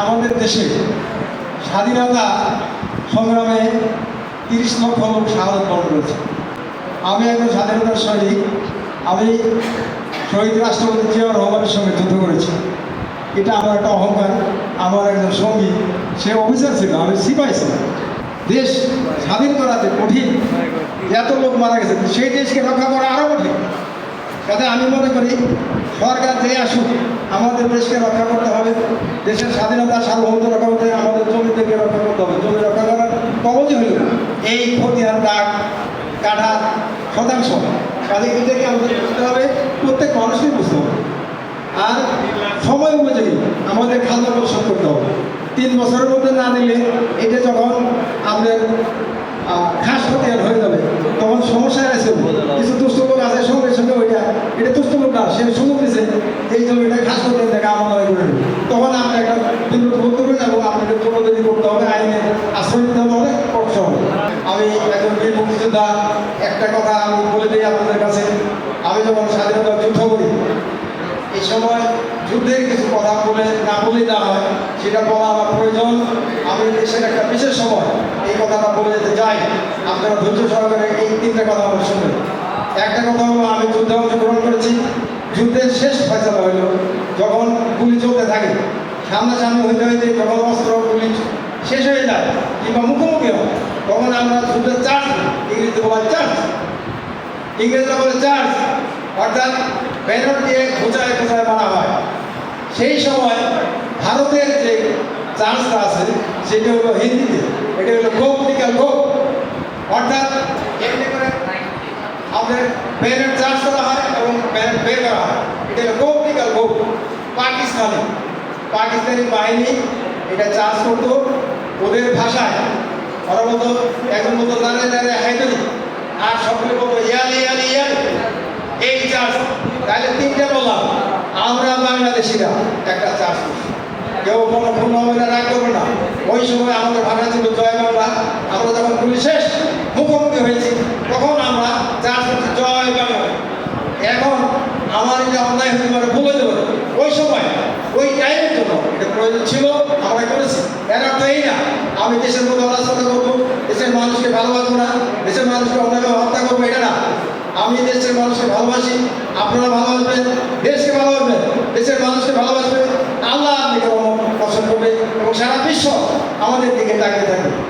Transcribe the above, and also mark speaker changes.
Speaker 1: আমাদের দেশে স্বাধীনতা সংগ্রামে তিরিশ লক্ষ লোক শাহাদত বরণ করেছে। আমি একজন স্বাধীনতার সৈনিক, আমি শহীদ রাষ্ট্রপতি জিয়াউর রহমানের সঙ্গে যুদ্ধ করেছি। এটা আমার একটা অহংকার, আমার একজন সঙ্গী, সে অফিসার ছিল, আমি সিপাই ছিলাম। দেশ স্বাধীন করাতে কঠিন, এত লোক মারা গেছে, সেই দেশকে রক্ষা করা আরও কঠিন। তাতে আমি মনে করি সরকার যে আসুক আমাদের দেশকে রক্ষা করতে হবে। দেশের স্বাধীনতা সার্বভৌমত্ব রক্ষা করতে হবে। আমাদের জমিদেরকে রক্ষা করতে হবে। জমি রক্ষা করার কবচই হইল এই খতিয়ান দাগ কাঠা শতাংশ। কাজে এটাকে আমাদের বুঝতে হবে, প্রত্যেক মানুষকেই বুঝতে হবে। আর সময় অনুযায়ী আমাদের খাদ্য পরিশোধ করতে হবে। তিন বছরের মধ্যে না দিলে এটা যখন আমাদের আহ, ঘাস খতিয়ান হয়ে যাবে তখন সমস্যায় আছে কিছু দুষ্ট লোক আছে সঙ্গে সঙ্গে ওইটা এটা দুষ্ট লোক না সে সুযোগ দিছে এই জমিটা ঘাস খতিয়ান থেকে আমাদের করে। তখন আমরা একটা বিরোধ করতে হবে এবং আপনাকে জনদারি করতে হবে, আইনে আশ্রয় নিতে হবে, অনেক হবে। আমি একজন বীর মুক্তিযোদ্ধা একটা কথা আমি বলে দিই আপনাদের কাছে। আমি যখন স্বাধীনতা যুদ্ধ করি, এই সময় যুদ্ধের কিছু কথা বলে না বলেই না হয়, সেটা বলা আমার প্রয়োজন। আমি দেশের একটা বিশেষ সময়, এই কথাটা বলে যেতে চাই। আপনারা ধৈর্য সহকারে এই তিনটা কথা আমার শুনবেন একটা কথা হলো, আমি যুদ্ধে অংশগ্রহণ যুদ্ধের শেষ ফয়সলা হলো যখন গুলি চলতে থাকে। সামনাসামনি হইতে হইতে যখন অস্ত্র গুলি শেষ হয়ে যায় কিংবা মুখোমুখি হয়, তখন আমরা যুদ্ধের চার্জ ইংরেজিতে বলা চার্জ ইংরেজরা বলে চার্জ অর্থাৎ ব্যানর দিয়ে খোঁচায় খোঁচায় মারা হয়। সেই সময় ভারতের যে চার্জটা আছে, সেটা হলো হিন্দিতে, এটা হলো গোপ নিকাল গোপ অর্থাৎ আমাদের ব্যানের চার্জ করা হয় এবং ব্যান বের করা হয়। এটা হলো নিকাল গোপ পাকিস্তানি। পাকিস্তানি বাহিনী এটা চার্জ করতো। ওদের ভাষায় ওরা মতো একজন মতো দাঁড়িয়ে দাঁড়িয়ে হাইদরি আর সকলে বলতো, ইয়ালি ইয়ালি ইয়ালি, এই চার্জ তাহলে তিনটে বললাম, আমরা বাংলাদেশিরা একটা করছি। কেউ কোনো ভুল হবে না করবে না। ওই সময় আমাদের ভাষা ছিল জয় বাংলা। আমরা যখন গুলি শেষ মুখোমুখি হয়েছি, তখন আমরা চার্জ করছি জয় বাংলা এখন আমার এটা অন্যায় হতে পারে ভুল হতে ওই সময়, ওই টাইমের জন্য এটা প্রয়োজন ছিল, আমরা করেছি। এর অর্থ এই না, আমি দেশের মধ্যে অরাজকতা করব দেশের মানুষকে ভালোবাসবো না, দেশের মানুষকে অন্যায়ভাবে হত্যা করব, এটা না। আমি দেশের মানুষকে ভালোবাসি, আপনারা ভালোবাসবেন, দেশকে ভালোবাসবেন, দেশের মানুষকে ভালোবাসবেন, আল্লাহ আপনাকে পছন্দ করবে এবং সারা বিশ্ব আমাদের দিকে তাকিয়ে থাকবে।